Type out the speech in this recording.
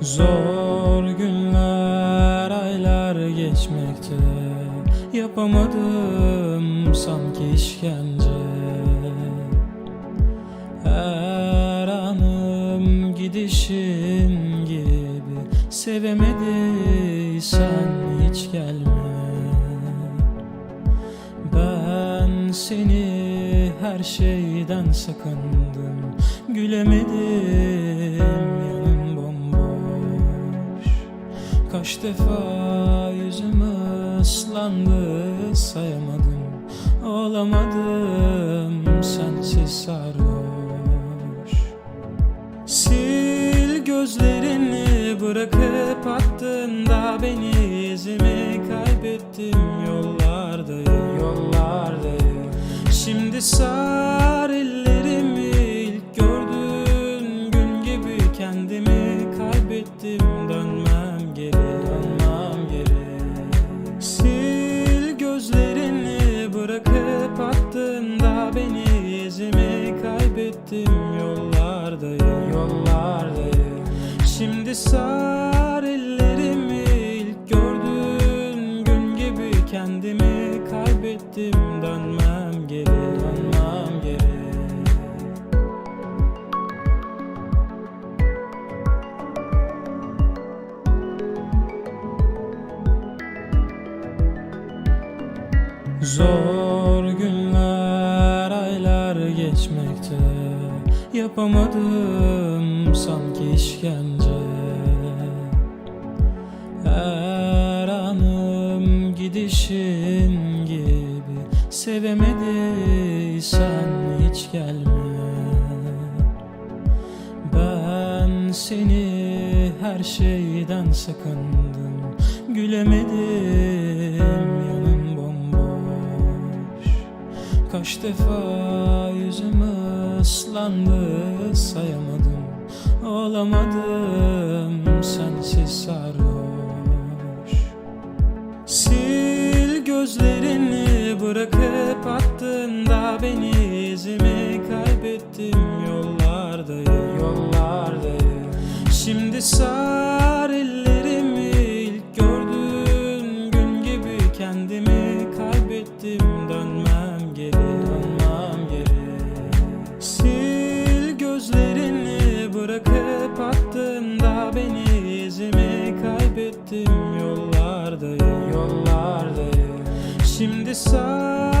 Zor günler, aylar geçmekte. Yapamadım sanki işkence. Her anım gidişin gibi. Sevemediysen hiç gelme. Ben seni her şeyden sakındım. Gülemedim Kaç defa yüzüm ıslandı sayamadım Olamadım sensiz sarhoş. Sil gözlerini bırakıp attığında beni izimi kaybettim yollardayım yollardayım. Şimdi sar ellerimi beni izimi kaybettim yollardayım yollardayım. Şimdi sar ellerimi ilk gördüğün gün gibi kendimi kaybettim. Dönmem geri dönmem geri. Zor geçmekte Yapamadım sanki işkence. Her anım gidişin gibi. Sevemediysen hiç gelme. Ben seni her şeyden sakındım. Gülemedim yanım bomboş. Kaç defa ıslandı sayamadım? Olamadım sensiz sarhoş. Sil gözlerini bırakıp attığında beni izimi kaybettim. Yollardayım yollardayım. Şimdi sar kaybettim yollardayım yollardayım. Şimdi sar